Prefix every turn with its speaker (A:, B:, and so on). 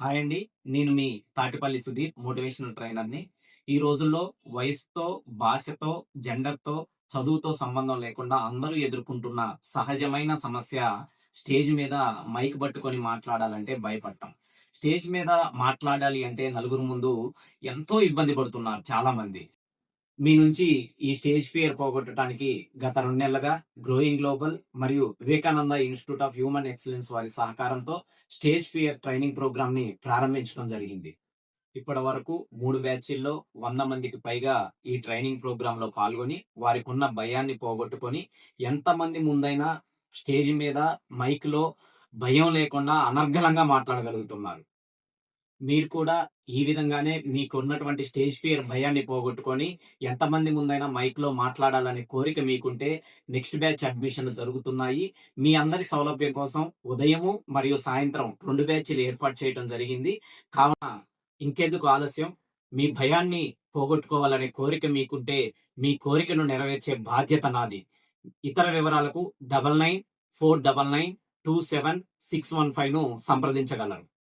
A: Hi అండి. నేను మీ తాటిపల్లి సుధీర్ మోటివేషనల్ ట్రైనర్ని. ఈ రోజుల్లో వయసుతో భాషతో జెండర్తో చదువుతో సంబంధం లేకుండా అందరూ ఎదుర్కొంటున్న సహజమైన సమస్య స్టేజ్ మీద మైక్ పట్టుకొని మాట్లాడాలంటే భయపడటం. స్టేజ్ మీద మాట్లాడాలి అంటే నలుగురు ముందు ఎంతో ఇబ్బంది పడుతున్నారు చాలా మంది మీ నుంచి ఈ స్టేజ్ ఫియర్ పోగొట్టడానికి గత రెండు నెలలుగా గ్రోయింగ్ గ్లోబల్ మరియు Vivekananda institute of human excellence వారి సహకారంతో స్టేజ్ ఫియర్ ట్రైనింగ్ ప్రోగ్రామ్ని ప్రారంభించడం జరిగింది. ఇప్పటి వరకు మూడు బ్యాచ్ల్లో వంద మందికి పైగా ఈ ట్రైనింగ్ ప్రోగ్రామ్లో పాల్గొని వారికి ఉన్న భయాన్ని పోగొట్టుకొని ఎంతమంది ముందైనా స్టేజ్ మీద మైక్లో భయం లేకుండా అనర్గళంగా మాట్లాడగలుగుతున్నారు. మీరు కూడా ఈ విధంగానే మీకు ఉన్నటువంటి స్టేజ్ ఫియర్ భయాన్ని పోగొట్టుకొని ఎంతమంది ముందైనా మైక్లో మాట్లాడాలనే కోరిక మీకుంటే నెక్స్ట్ బ్యాచ్ అడ్మిషన్లు జరుగుతున్నాయి. మీ అందరి సౌలభ్యం కోసం ఉదయము మరియు సాయంత్రం రెండు బ్యాచ్లు ఏర్పాటు చేయడం జరిగింది. కావున ఇంకెందుకు ఆలస్యం? మీ భయాన్ని పోగొట్టుకోవాలనే కోరిక మీకుంటే మీ కోరికను నెరవేర్చే బాధ్యత నాది. ఇతర వివరాలకు double nine four double nine two seven six one ఫైవ్ను సంప్రదించగలరు.